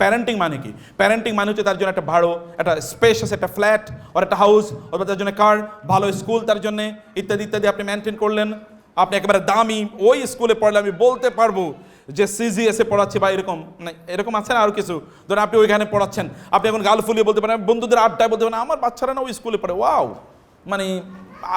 Parenting মানে কি? Parenting মানে হচ্ছে তার জন্য একটা ভাড়ো, একটা স্পেশাস একটা ফ্ল্যাট ওর একটা হাউস অথবা তার জন্য কার ভালো স্কুল তার জন্য, ইত্যাদি ইত্যাদি আপনি মেনটেন করলেন। আপনি একেবারে দামি, ওই স্কুলে পড়লে আমি বলতে পারব যে সিজিএসে পড়াচ্ছি বা এরকম না এরকম আছে না আরও কিছু? ধরুন আপনি ওইখানে পড়াচ্ছেন, আপনি এখন গাল ফুলিয়ে বলতে পারেন, বন্ধুদের আড্ডায় বলতে পারেন, আমার বাচ্চারা না ওই স্কুলে পড়ে? ওয়াও মানে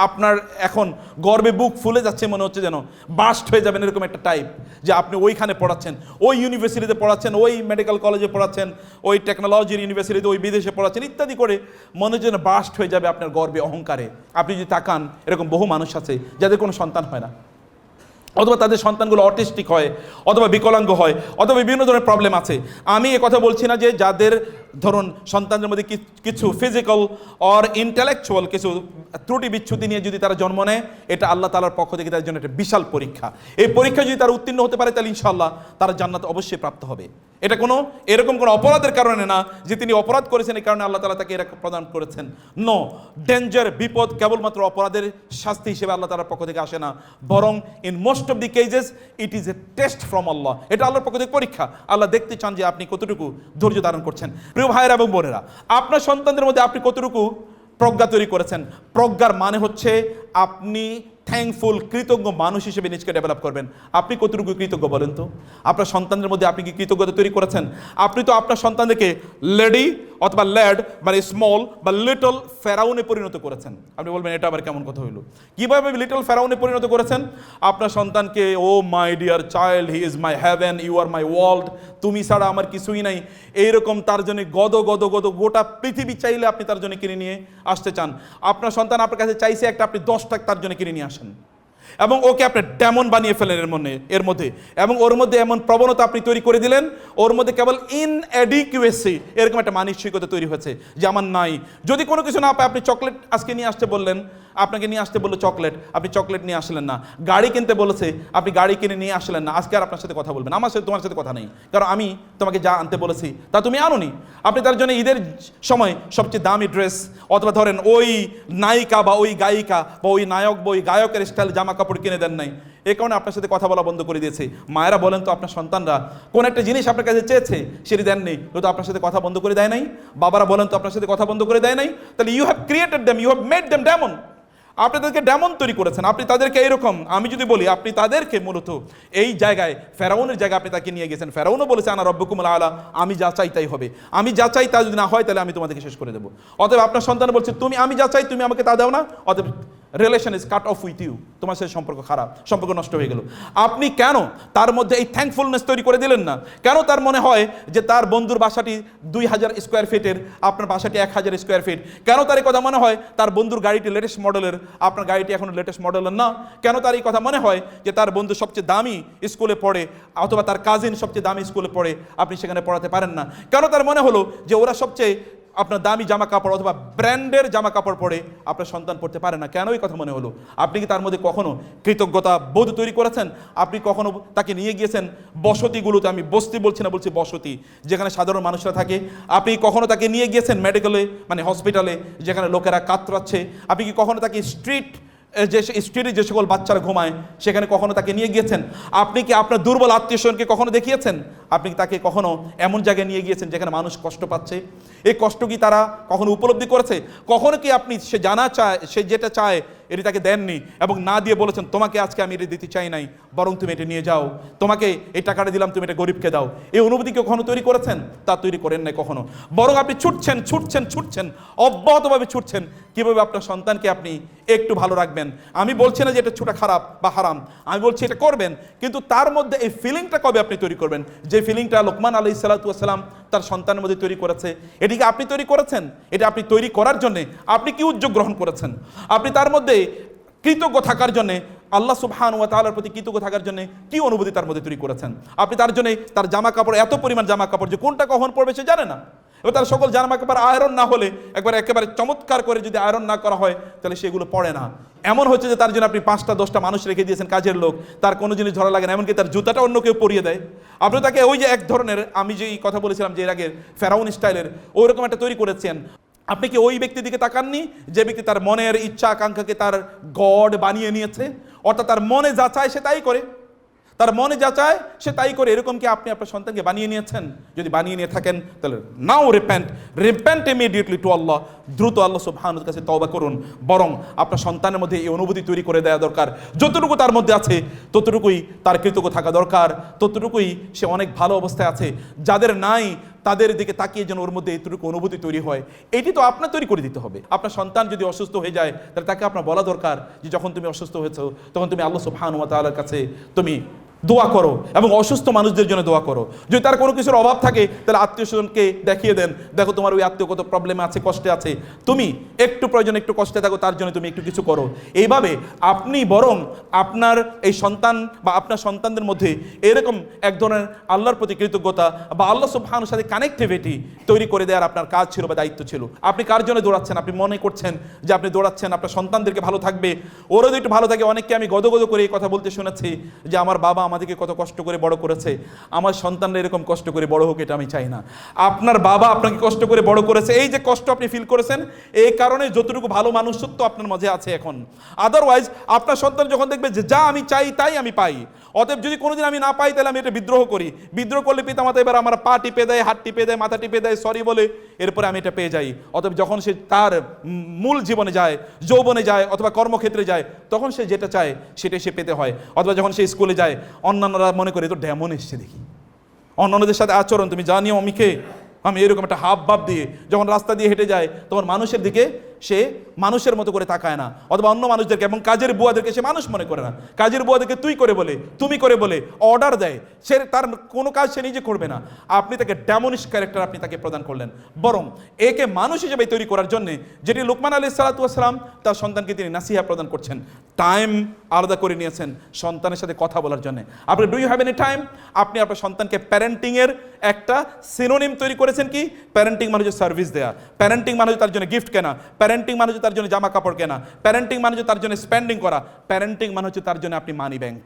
আপনার এখন গর্বে বুক ফুলে যাচ্ছে মনে হচ্ছে যেন বাস্ট হয়ে যাবেন এরকম একটা টাইপ যে আপনি ওইখানে পড়াচ্ছেন, ওই ইউনিভার্সিটিতে পড়াচ্ছেন, ওই মেডিকেল কলেজে পড়াচ্ছেন, ওই টেকনোলজির ইউনিভার্সিটিতে ওই বিদেশে পড়াচ্ছেন, ইত্যাদি করে মনে হচ্ছে যেন বাস্ট হয়ে যাবে আপনার গর্বে, অহংকারে। আপনি যদি তাকান, এরকম বহু মানুষ আছে যাদের কোনো সন্তান হয় না। অথবা তাদের সন্তানগুলো অটিস্টিক হয়, অথবা বিকলাঙ্গ হয়, অথবা বিভিন্ন ধরনের প্রবলেম আছে। আমি কথা বলছি না যে যাদের ধরুন সন্তানদের মধ্যে কিছু ফিজিক্যাল অর ইন্টালেকচুয়াল কিছু ত্রুটি বিচ্ছুতি নিয়ে যদি তারা জন্ম নেয়, এটা আল্লাহ তালার পক্ষ থেকে তাদের জন্য একটা বিশাল পরীক্ষা। এই পরীক্ষা যদি তারা উত্তীর্ণ হতে পারে, তাহলে ইনশাল্লাহ তারা জান্নাত অবশ্যই প্রাপ্ত হবে। এটা কোনো এরকম কোনো অপরাধের কারণে না যে তিনি অপরাধ করেছেন এই কারণে আল্লাহ তালা তাকে এরকম প্রদান করেছেন। ন ডেঞ্জার বিপদ কেবলমাত্র অপরাধের শাস্তি হিসেবে আল্লাহ তালার পক্ষ থেকে আসে না। বরং in most of the cases it is a test from Allah এটা আল্লাহর পক্ষ থেকে পরীক্ষা। আল্লাহ দেখতে চান যে আপনি কতটুকু ধৈর্য ধারণ করছেন। প্রিয় ভাইয়েরা এবং বোনেরা, আপনার সন্তানদের মধ্যে আপনি কতটুকু প্রজ্ঞা তৈরি করেছেন? প্রজ্ঞার মানে হচ্ছে আপনি থ্যাঙ্কফুল কৃতজ্ঞ মানুষ হিসেবে নিজকে ডেভেলপ করবেন। আপনি কতটুকু কৃতজ্ঞ বলেন তো? আপনার সন্তানদের মধ্যে আপনি কি কৃতজ্ঞতা তৈরি করেছেন? আপনি তো আপনার সন্তানদেরকে লেডি অথবা ল্যাড মানে স্মল বা লিটল ফেরাউনে পরিণত করেছেন। আপনি বলবেন, এটা আবার কেমন কথা হইল? কীভাবে লিটল ফেরাউনে পরিণত করেছেন? আপনার সন্তানকে, ও my dear child he is my heaven you are my world তুমি ছাড়া আমার কিছুই নাই। এইরকম তার জন্য গদ গদ গদ, গোটা পৃথিবী চাইলে আপনি তার জন্য কিনে নিয়ে আসতে চান। আপনার সন্তান আপনার কাছে চাইছে একটা আপনি দশটা তার জন্য কিনে নিয়ে আসেন এবং ওকে আপনি ডেমন বানিয়ে ফেলেন এর মধ্যে এর মধ্যে। এবং ওর মধ্যে এমন প্রবণতা আপনি তৈরি করে দিলেন, ওর মধ্যে কেবল ইন অ্যাডিকুয়েসি এরকম একটা মানসিকতা তৈরি হয়েছে যে আমার নাই। যদি কোনো কিছু না পায়, আপনি চকলেট আজকে নিয়ে আসতে বললেন, আপনাকে নিয়ে আসতে বলল চকলেট আপনি চকলেট নিয়ে আসলেন না। গাড়ি কিনতে বলেছে, আপনি গাড়ি কিনে নিয়ে আসলেন না। আজকে আর আপনার সাথে কথা বলবেন আমার সাথে তোমার সাথে কথা নেই। কারণ আমি তোমাকে যা আনতে বলেছি, তা তুমি আনোনি। আপনি তার জন্য ঈদের সময় সবচেয়ে দামি ড্রেস অথবা ধরেন ওই নায়িকা বা ওই গায়িকা বা ওই নায়ক বা ওই গায়কের স্টাইল জামা কাপড় কিনে দেন নাই। এই কারণে আপনার সাথে কথা বলা বন্ধ করে দিয়েছে। মায়েরা বলেন তো আপনার সন্তানরা, কোন একটা জিনিস আপনার কাছে চেয়েছে, সেটি দেননি। তো আপনার সাথে কথা বন্ধ করে দেয় নাই। বাবারা বলেন তো আপনার সাথে কথা বন্ধ করে দেয় নাই। তাহলে you have created them you have made them demon আপনি তাদেরকে ডেমন তৈরি করেছেন, আপনি তাদেরকে এরকম। আমি যদি বলি, আপনি তাদেরকে মূলত এই জায়গায়, ফেরাউনের জায়গায় আপনি তাকে নিয়ে গেছেন। ফেরাউনও বলেছে, আনা রব্বকুম আলা আমি যা চাই তাই হবে। আমি যা চাই তা যদি না হয়, তাহলে আমি তোমাদেরকে শেষ করে দেবো। অতএব আপনার সন্তান বলছে, তুমি, আমি যা চাই, তুমি আমাকে তা দাও না। অতএব relation is cut off with you তোমার সাথে সম্পর্ক খারাপ, সম্পর্ক নষ্ট হয়ে গেল। আপনি কেন তার মধ্যে এই থ্যাঙ্কফুলনেস তৈরি করে দিলেন না? কেন তার মনে হয় যে তার বন্ধুর বাসাটি দুই হাজার স্কোয়ার ফিটের আপনার বাসাটি এক হাজার স্কোয়ার ফিট কেন তার এই কথা মনে হয় তার বন্ধুর গাড়িটি লেটেস্ট মডেলের আপনার গাড়িটি এখন লেটেস্ট মডেলের না? কেন তার এই কথা মনে হয় যে তার বন্ধু সবচেয়ে দামি স্কুলে পড়ে, অথবা তার কাজিন সবচেয়ে দামি স্কুলে পড়ে, আপনি সেখানে পড়াতে পারেন না? কেন তার মনে হলো যে ওরা সবচেয়ে আপনার দামি জামা কাপড় অথবা ব্র্যান্ডের জামা কাপড় পরে আপনার সন্তান পড়তে পারে না। কেন এই কথা মনে হলো? আপনি কি তার মধ্যে কখনো কৃতজ্ঞতা বোধ তৈরি করেছেন? আপনি কখনো তাকে নিয়ে গিয়েছেন? বসতিগুলোতে আমি বস্তি বলছি না, বলছি বসতি, যেখানে সাধারণ মানুষরা থাকে। আপনি কখনো তাকে নিয়ে গিয়েছেন? মেডিকেলে মানে হসপিটালে যেখানে লোকেরা কাতরাচ্ছে। আপনি কি কখনো তাকে স্ট্রিট যে স্ট্রিটে যে সকল বাচ্চারা ঘুমায়, সেখানে কখনো তাকে নিয়ে গিয়েছেন? আপনি কি আপনার দুর্বল আত্মীয় স্বজনকে কখনো দেখিয়েছেন? আপনি কি তাকে কখনো এমন জায়গায় নিয়ে গিয়েছেন যেখানে মানুষ কষ্ট পাচ্ছে? এই কষ্ট কি তারা কখনো উপলব্ধি করেছে? কখনো কি আপনি সে জানা চায় সে যেটা চায় এটি তাকে দেননি এবং না দিয়ে বলেছেন, তোমাকে আজকে আমি এটি দিতে চাই নাই, বরং তুমি এটা নিয়ে যাও। তোমাকে এই টাকাটা দিলাম, তুমি এটা গরিবকে দাও। এই অনুভূতি কখনো তৈরি করেছেন? তা তৈরি করেন নাই কখনো। বরং আপনি ছুটছেন ছুটছেন ছুটছেন, অব্যাহতভাবে ছুটছেন। কীভাবে আপনার সন্তানকে আপনি একটু ভালো রাখবেন? আমি বলছি না যে এটা ছোটা খারাপ বা হারাম। আমি বলছি এটা করবেন, কিন্তু তার মধ্যে এই ফিলিংটা কবে আপনি তৈরি করবেন? যে ফিলিংটা লোকমান আলি সাল্লাতুয়াসাল্লাম তার সন্তানের মধ্যে তৈরি করেছে, এটিকে আপনি তৈরি করেছেন? এটা আপনি তৈরি করার জন্যে আপনি কি উদ্যোগ গ্রহণ করেছেন? আপনি তার মধ্যে কৃতজ্ঞ থাকার জন্য, আল্লাহ সুবহান ওয়া তাআলার প্রতি কৃতজ্ঞ থাকার জন্য কি অনুভূতি তার মধ্যে তৈরি করেছেন? আপনি তার জন্য তার জামা কাপড় এত পরিমাণ জামা কাপড় যে কোনটা কখন পড়বে সে জানে না। এবার তার সকল জামা কাপড় আয়রন না হলে একবার একেবারে চমৎকার করে যদি আয়রন না করা হয়, তাহলে সেগুলো পড়ে না। এমন হচ্ছে যে তার জন্য আপনি পাঁচটা, দশটা মানুষ রেখে দিয়েছেন, কাজের লোক। তার কোনো জিনিস ধরা লাগে না, এমনকি তার জুতাটা অন্য কেউ পরিয়ে দেয়। আপনি তাকে ওই যে এক ধরনের, আমি যেই কথা বলেছিলাম যে এর আগের ফেরাউন স্টাইলের ওই রকম একটা তৈরি করেছেন। আপনি কি ওই ব্যক্তির দিকে তাকাননি? যে ব্যক্তি তার মনের ইচ্ছা, আকাঙ্ক্ষাকে তার গড বানিয়ে নিয়েছে? অর্থাৎ তার মনে যা চায় সে তাই করে। তার মনে যা চায় সে তাই করে। এরকম কি আপনি আপনার সন্তানকে বানিয়ে নিয়েছেন? যদি বানিয়ে নিয়ে থাকেন, তাহলে now repent repent immediately to আল্লাহ দ্রুত আল্লাহ সুবহানুর কাছে তওবা করুন। বরং আপনার সন্তানের মধ্যে এই অনুভূতি তৈরি করে দেওয়া দরকার। যতটুকু তার মধ্যে আছে, ততটুকুই তার কৃতজ্ঞ থাকা দরকার। ততটুকুই সে অনেক ভালো অবস্থায় আছে। যাদের নাই তাদের দিকে তাকিয়ে যেন ওর মধ্যে এইটুকু অনুভূতি তৈরি হয়, এটি তো আপনার তৈরি করে দিতে হবে। আপনার সন্তান যদি অসুস্থ হয়ে যায়, তাহলে তাকে আপনার বলা দরকার যে যখন তুমি অসুস্থ হয়েছো, তখন তুমি আল্লাহ সুবহানুয়া তাআলার কাছে তুমি দোয়া করো এবং অসুস্থ মানুষদের জন্য দোয়া করো। যদি তার কোনো কিছুর অভাব থাকে, তাহলে আত্মীয় স্বজনকে দেখিয়ে দেন। দেখো তোমার ওই আত্মীয় কত প্রবলেমে আছে, কষ্টে আছে। তুমি একটু প্রয়োজন একটু কষ্টে থাকো, তার জন্য তুমি একটু কিছু করো। এইভাবে আপনি বরং আপনার এই সন্তান বা আপনার সন্তানদের মধ্যে এরকম এক ধরনের আল্লাহর প্রতি কৃতজ্ঞতা বা আল্লাহ সুবহানুর সাথে কানেক্টিভিটি তৈরি করে দেওয়ার আপনার কাজ ছিল বা দায়িত্ব ছিল। আপনি কার জন্য দৌড়াচ্ছেন? আপনি মনে করছেন যে আপনি দৌড়াচ্ছেন, আপনার সন্তানদেরকে ভালো থাকবে। যদি একটু ভালো থাকে, অনেককে আমি গদগদ করে এই কথা বলতে শুনেছি যে, আমার বাবা আমাদেরকে কত কষ্ট করে বড় করেছে? আমার সন্তানরা এরকম কষ্ট করে বড় হোক, এটা আমি চাই না। আপনার বাবা আপনাকে কষ্ট করে বড় করেছে। এই যে কষ্ট আপনি ফিল করেছেন, এই কারণে যতটুকু ভালো মানুষত্ব আপনার মাঝে আছে এখন। আদারওয়াইজ আপনার সন্তান যখন দেখবে যে যা আমি চাই, তাই আমি পাই। অতএব যদি কোনোদিন আমি না পাই, তাহলে আমি এটা বিদ্রোহ করি। বিদ্রোহ করলে পিতামাতা এবার আমার পা টিপে দেয়, হাত টিপে দেয়, মাথা টিপে দেয় সরি বলে, এরপরে আমি এটা পেয়ে যাই। অতএব যখন সে তার মূল জীবনে যায়, যৌবনে যায়, অথবা কর্মক্ষেত্রে যায়, তখন সে যেটা চায়, সেটাই সে পেতে হয়। অথবা যখন সে স্কুলে যায়, অন্যান্যরা মনে করে তো ডেমন এসছে দেখি। অন্যান্যদের সাথে আচরণ, তুমি জানিও অমিকে, আমি এরকম একটা হাব ভাব দিয়ে যখন রাস্তা দিয়ে হেঁটে যায় তখন মানুষের দিকে সে মানুষের মতো করে তাকায় না। অথবা অন্য মানুষদেরকে এবং কাজের বুয়াদেরকে সে মানুষ মনে করে না। কাজের বুয়াদেরকে তুই করে বলে, তুমি করে বলে অর্ডার দেয়। সে তার কোনো কাজ সে নিজে করবে না। আপনি তাকে ড্যামনিশ ক্যারেক্টার আপনি তাকে প্রদান করলেন। বরং একে মানুষ হিসেবে তৈরি করার জন্য যেটি লোকমান আলী সালাতাম তার সন্তানকে তিনি নাসিহা প্রদান করছেন। টাইম আলাদা করে নিয়েছেন সন্তানের সাথে কথা বলার জন্য। আপনি do you have any time আপনি আপনার সন্তানকে প্যারেন্টিংয়ের একটা সিনোনিম তৈরি করেছেন কি? প্যারেন্টিং মানে হচ্ছে সার্ভিস দেয়া। প্যারেন্টিং মানে তার জন্য গিফট কেনা। প্যারেন্টিং মানে হচ্ছে তার জন্য জামা কাপড় কেনা। প্যারেন্টিং মানে হচ্ছে তার জন্য স্পেন্ডিং করা। প্যারেন্টিং মানে হচ্ছে তার জন্য আপনি মানি ব্যাংক